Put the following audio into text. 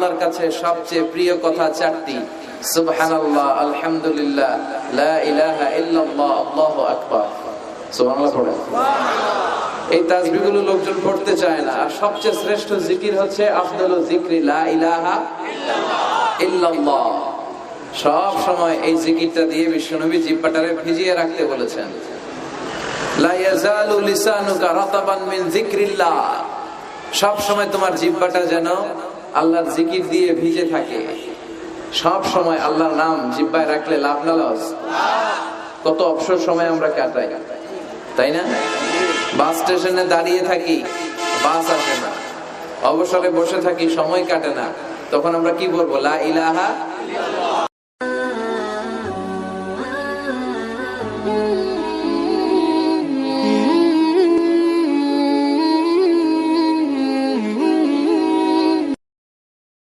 আল্লাহর কাছে সবচেয়ে প্রিয় কথা চারটি। সুবহানাল্লাহ, আলহামদুলিল্লাহ, লা ইলাহা ইল্লাল্লাহ, আল্লাহু আকবার। সুবহানাল্লাহ পড়েন। এই তাসবিহগুলো লোকজন পড়তে চায় না। আর সবচেয়ে শ্রেষ্ঠ জিকির হচ্ছে আফদল জিক্রি, লা ইলাহা ইল্লাল্লাহ। সব সময় এই জিকিরটা দিয়ে বিশ্বনবী জিব্বাটারে ভিজিয়ে রাখতে বলেছেন। লা ইয়াজালু লিসানুকা রাতাবান মিন যিকরিল্লাহ সব সময় তোমার জিব্বাটা যেন আল্লাহর জিকির দিয়ে ভিজে থাকে। সব সময় আল্লাহর নাম জিব্বায় রাখলে লাভ না লস। কত অবসর সময় আমরা কাটাই। তাই না? বাস স্টেশনে দাঁড়িয়ে থাকি, বাস আসে না। অবসরে বসে থাকি, সময় কাটে না। তখন আমরা কি বলব? লা ইলাহা